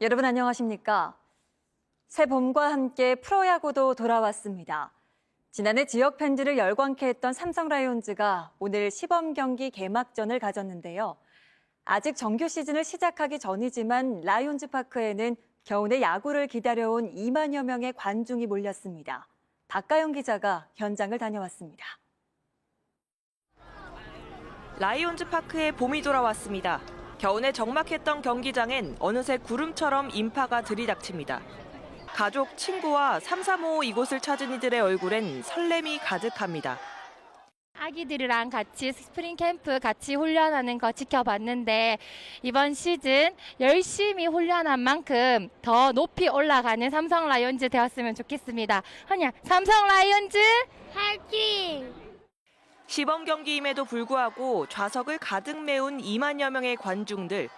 여러분 안녕하십니까? 새 봄과 함께 프로야구도 돌아왔습니다. 지난해 지역 팬들을 열광케 했던 삼성 라이온즈가 오늘 시범 경기 개막전을 가졌는데요. 아직 정규 시즌을 시작하기 전이지만 라이온즈 파크에는 겨우내 야구를 기다려온 2만여 명의 관중이 몰렸습니다. 박가영 기자가 현장을 다녀왔습니다. 라이온즈 파크에 봄이 돌아왔습니다. 겨우내 적막했던 경기장엔 어느새 구름처럼 인파가 들이닥칩니다. 가족, 친구와 3355 이곳을 찾은 이들의 얼굴엔 설렘이 가득합니다. 아기들이랑 같이 스프링 캠프 같이 훈련하는 거 지켜봤는데 이번 시즌 열심히 훈련한 만큼 더 높이 올라가는 삼성 라이온즈 되었으면 좋겠습니다. 하냐, 삼성 라이온즈 화이팅! 시범 경기임에도 불구하고 좌석을 가득 메운 2만여 명의 관중들.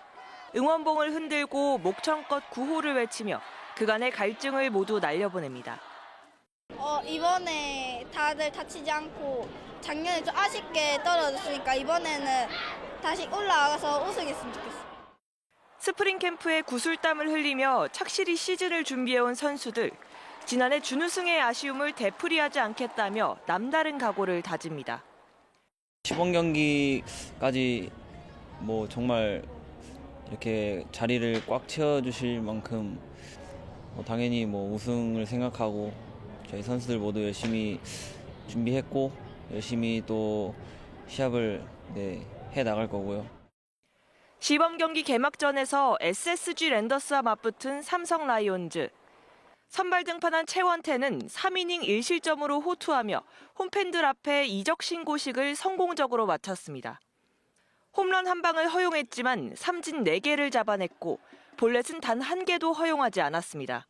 응원봉을 흔들고 목청껏 구호를 외치며 그간의 갈증을 모두 날려보냅니다. 어, 이번에 다들 다치지 않고 작년에 좀 아쉽게 떨어졌으니까 이번에는 다시 올라가서 우승했으면 좋겠어요. 스프링 캠프에 구슬땀을 흘리며 착실히 시즌을 준비해온 선수들. 지난해 준우승의 아쉬움을 되풀이하지 않겠다며 남다른 각오를 다집니다. 시범 경기까지 뭐 정말 이렇게 자리를 꽉 채워주실 만큼 뭐 당연히 뭐 우승을 생각하고 저희 선수들 모두 열심히 준비했고 열심히 또 시합을 네, 해 나갈 거고요. 시범 경기 개막전에서 SSG 랜더스와 맞붙은 삼성 라이온즈. 선발 등판한 최원태는 3이닝 1실점으로 호투하며 홈팬들 앞에 이적 신고식을 성공적으로 마쳤습니다. 홈런 한 방을 허용했지만 삼진 4개를 잡아냈고 볼넷은 단 한 개도 허용하지 않았습니다.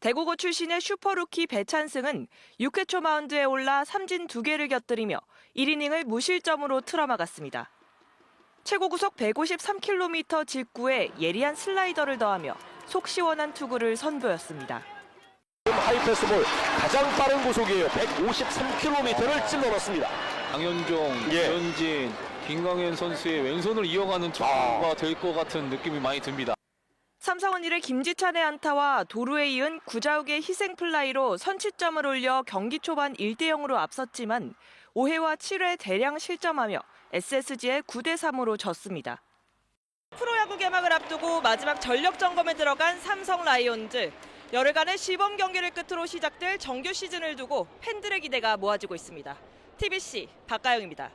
대구고 출신의 슈퍼루키 배찬승은 6회 초 마운드에 올라 삼진 2개를 곁들이며 1이닝을 무실점으로 틀어막았습니다. 최고 구속 153km 직구에 예리한 슬라이더를 더하며 속 시원한 투구를 선보였습니다. 하이패스볼 가장 빠른 고속이에요. 153km를 찔러 넣습니다. 강현종, 예. 전진, 김광현 선수의 왼손을 이어가는 투구가 될것 같은 느낌이 많이 듭니다. 삼성은 이를 김지찬의 안타와 도루에 이은 구자욱의 희생 플라이로 선취점을 올려 경기 초반 1대 0으로 앞섰지만 5회와 7회 대량 실점하며 SSG에 9대 3으로 졌습니다. 프로야구 개막을 앞두고 마지막 전력 점검에 들어간 삼성 라이온즈. 열흘간의 시범 경기를 끝으로 시작될 정규 시즌을 두고 팬들의 기대가 모아지고 있습니다. TBC 박가영입니다.